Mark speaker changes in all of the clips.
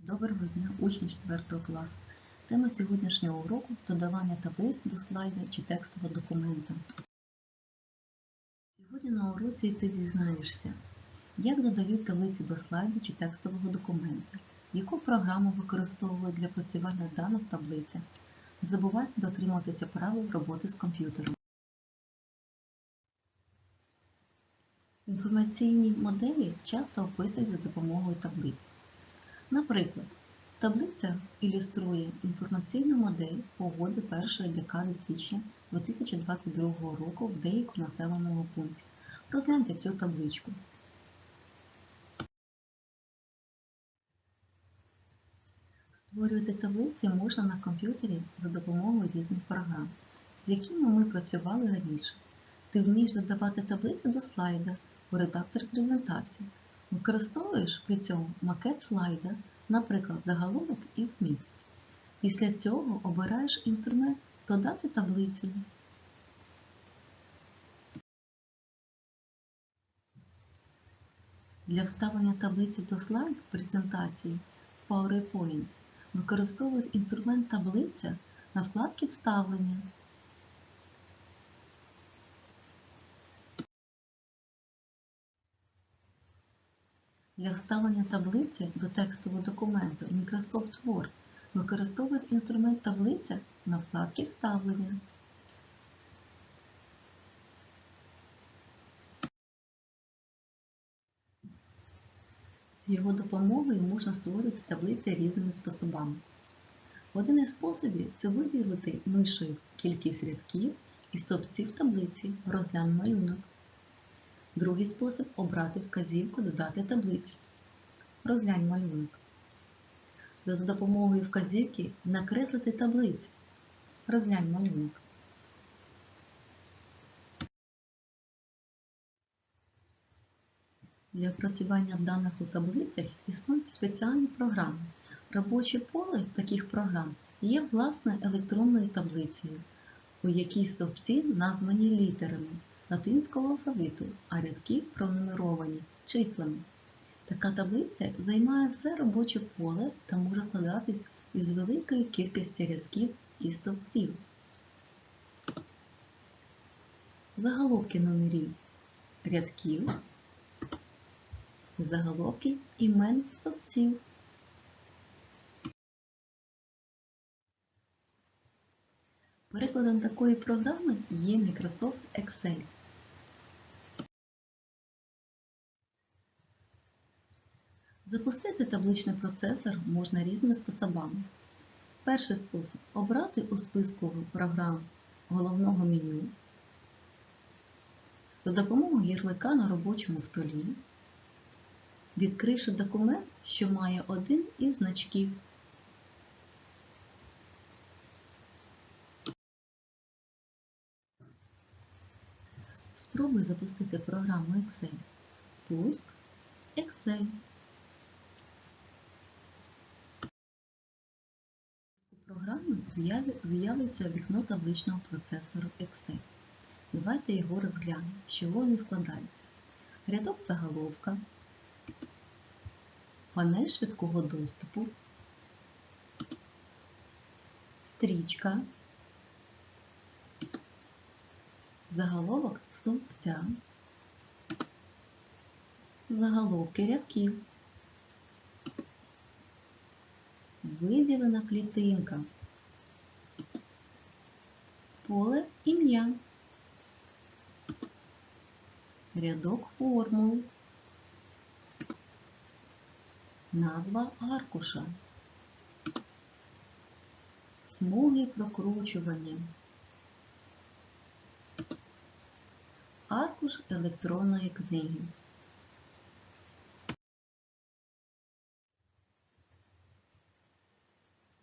Speaker 1: Доброго дня, учні 4 класу. Тема сьогоднішнього уроку додавання таблиць до слайда чи текстового документа. Сьогодні на уроці ти дізнаєшся, як додають таблиці до слайда чи текстового документа, яку програму використовують для працювання даних в таблицях. Не забувайте дотримуватися правил роботи з комп'ютером. Інформаційні моделі часто описують за допомогою таблиць. Наприклад, таблиця ілюструє інформаційну модель погоди першої декади січня 2022 року в деякому населеному пункті. Розгляньте цю табличку. Створювати таблиці можна на комп'ютері за допомогою різних програм, з якими ми працювали раніше. Ти вмієш додавати таблиці до слайда у редактор презентації. Використовуєш при цьому макет слайда, наприклад, заголовок і вміст. Після цього обираєш інструмент Додати таблицю. Для вставлення таблиці до слайду презентації в PowerPoint використовують інструмент таблиця на вкладці Вставлення. Для вставлення таблиці до текстового документу Microsoft Word використовують інструмент таблиця на вкладці Вставлення. З його допомогою можна створити таблиці різними способами. Один із способів це виділити мишею кількість рядків і стовпців таблиці, розглянь малюнок. Другий спосіб обрати вказівку Додати таблицю. Розглянь малюнок. За допомогою вказівки накреслити таблицю. Розглянь малюнок. Для опрацювання даних у таблицях існують спеціальні програми. Робоче поле таких програм є власне електронною таблицею, у якій стовпці названі літерами латинського алфавіту, а рядки пронумеровані числами. Така таблиця займає все робоче поле та може складатись із великої кількості рядків і стовпців. Заголовки номерів рядків, заголовки імен стовпців. Прикладом такої програми є Microsoft Excel. Запустити табличний процесор можна різними способами. Перший спосіб обрати у списку програм головного меню за допомогою ярлика на робочому столі, відкривши документ, що має один із значків. Спробуй запустити програму Excel. Пуск Excel. Програми з'явиться вікно табличного процесору Excel. Давайте його розглянемо, з чого він складається. Рядок заголовка, панель швидкого доступу, стрічка, заголовок стовпця, заголовки рядків, виділена клітинка, поле ім'я, рядок формул, назва аркуша, смуги прокручування. Аркуш електронної книги.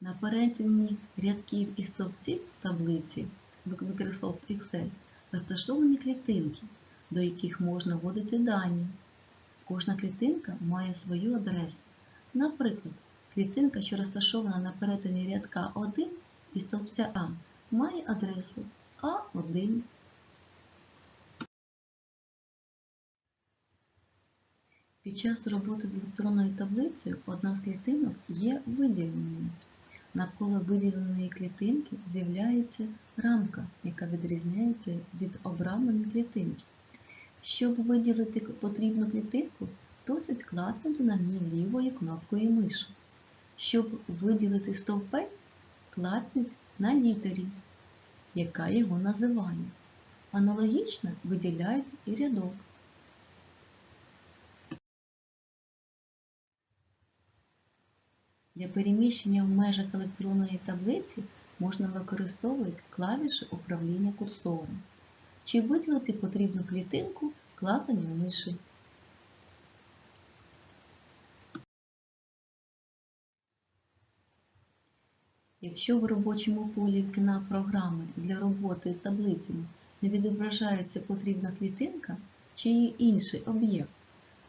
Speaker 1: На перетині рядків і стовпців таблиці Microsoft Excel розташовані клітинки, до яких можна вводити дані. Кожна клітинка має свою адресу. Наприклад, клітинка, що розташована на перетині рядка 1 і стовпця А, має адресу А1. Під час роботи з електронною таблицею одна з клітинок є виділеною. Навколо виділеної клітинки з'являється рамка, яка відрізняється від обрамленої клітинки. Щоб виділити потрібну клітинку, досить класнути на ній лівою кнопкою миші. Щоб виділити стовпець, клацніть на літері, яка його називає. Аналогічно виділяйте і рядок. Для переміщення в межах електронної таблиці можна використовувати клавіші управління курсором чи виділити потрібну клітинку клацанням миші. Якщо в робочому полі вікна програми для роботи з таблицями не відображається потрібна клітинка чи інший об'єкт,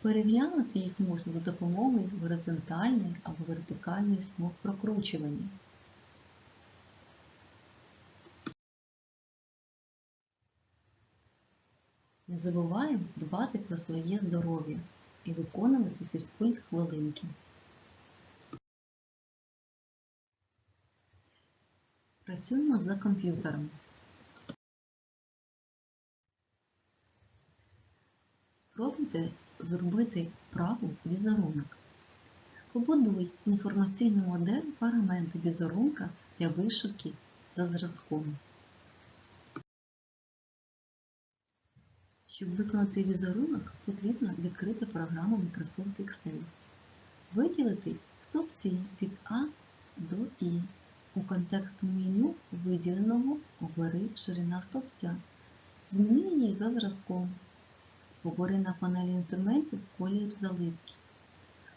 Speaker 1: переглянути їх можна за допомогою горизонтальної або вертикальної смуг прокручування. Не забуваємо дбати про своє здоров'я і виконувати фізкульт хвилинки. Працюємо за комп'ютером. Спробуйте зробити праву візерунок. Побудуй інформаційну модель фрагменту візерунка для вишивки за зразком. Щоб виконати візерунок, потрібно відкрити програму Microsoft Excel. Виділити стовпці від А до І. У контексту меню виділеного обери ширина стовпця. Зміни її за зразком. Обери на панелі інструментів колір заливки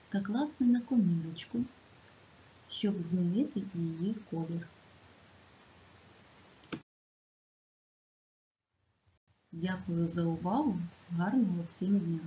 Speaker 1: та класни на комірочку, щоб змінити її колір. Дякую за увагу! Гарного всім дня!